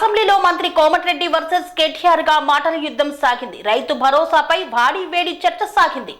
అసెంబ్లీలో మంత్రి కోమటిరెడ్డి వర్సెస్ కేటీఆర్గా మాటల యుద్ధం సాగింది. రైతు భరోసాపై వాడి వేడి చర్చ సాగింది.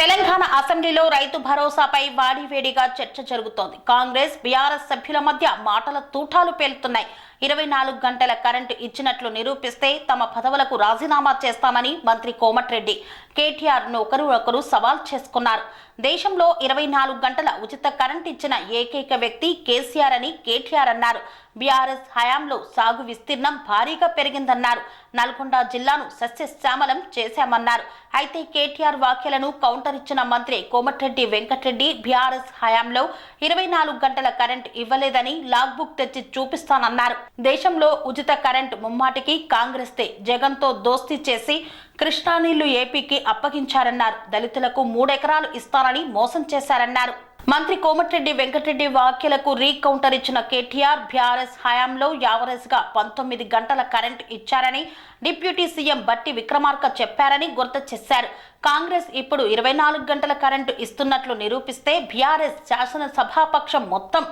తెలంగాణ అసెంబ్లీలో రైతు భరోసాపై వాడివేడిగా చర్చ జరుగుతోంది. కాంగ్రెస్ బీఆర్ఎస్ సభ్యుల మధ్య మాటల తూటాలు పేలుతున్నాయి. ఇరవై నాలుగు గంటల కరెంటు ఇచ్చినట్లు నిరూపిస్తే తమ పదవులకు రాజీనామా చేస్తామని మంత్రి కోమటిరెడ్డి. కేటీఆర్ను ఒకరు ఒకరు సవాల్ చేసుకున్నారు. దేశంలో ఇరవై నాలుగు గంటల ఉచిత కరెంట్ ఇచ్చిన ఏకైక వ్యక్తి కేసీఆర్ అని కేటీఆర్ అన్నారు. బీఆర్ఎస్ హయాంలో సాగు విస్తీర్ణం భారీగా పెరిగిందన్నారు. నల్గొండ జిల్లాను సస్యశ్యామలం చేశామన్నారు. అయితే కేటీఆర్ వ్యాఖ్యలను కౌంటర్ ఇచ్చిన మంత్రి కోమటిరెడ్డి వెంకటరెడ్డి బీఆర్ఎస్ హయాంలో ఇరవై నాలుగు గంటల కరెంట్ ఇవ్వలేదని లాగ్ బుక్ తెచ్చి చూపిస్తానన్నారు. దేశంలో ఉచిత కరెంట్ ముమ్మాటికి కాంగ్రెస్తే జగన్తో దోస్తీ చేసి కృష్ణా నీళ్ళు ఏపీకి అప్పగించారన్నారు. దళితులకు మూడెకరాలు ఇస్తారని మోసం చేశారన్నారు. మంత్రి కోమటిరెడ్డి వెంకటరెడ్డి వ్యాఖ్యలకు రీ కౌంటర్ ఇచ్చిన కేటీఆర్ బీఆర్ఎస్ హయాంలో యావరేజ్గా పంతొమ్మిది గంటల కరెంట్ ఇచ్చారని డిప్యూటీ సీఎం బట్టి విక్రమార్క చెప్పారని గుర్తు చేశారు. కాంగ్రెస్ ఇప్పుడు ఇరవై నాలుగు గంటల కరెంటు ఇస్తున్నట్లు నిరూపిస్తే బీఆర్ఎస్ శాసనసభాపక్షం మొత్తం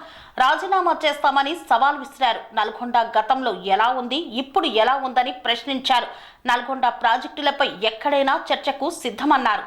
రాజీనామా చేస్తామని సవాల్ విసిరారు. నల్గొండ గతంలో ఎలా ఉంది ఇప్పుడు ఎలా ఉందని ప్రశ్నించారు. నల్గొండ ప్రాజెక్టులపై ఎక్కడైనా చర్చకు సిద్ధమన్నారు.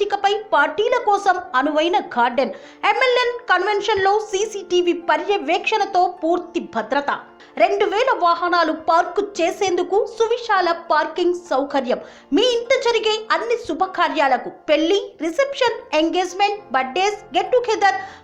పచ్చికపై పార్టీల కోసం అనువైన గార్డెన్. ఎమ్మెల్యే కన్వెన్షన్లో సీసీటీవీ పర్యవేక్షణతో పూర్తి భద్రత. రెండు వేల వాహనాలు పార్కు చేసేందుకు సువిశాల పార్కింగ్ సౌకర్యం. మీ ఇంట జరిగే అన్ని శుభకార్యాలకు పెళ్ళి reception engagement birthdays get together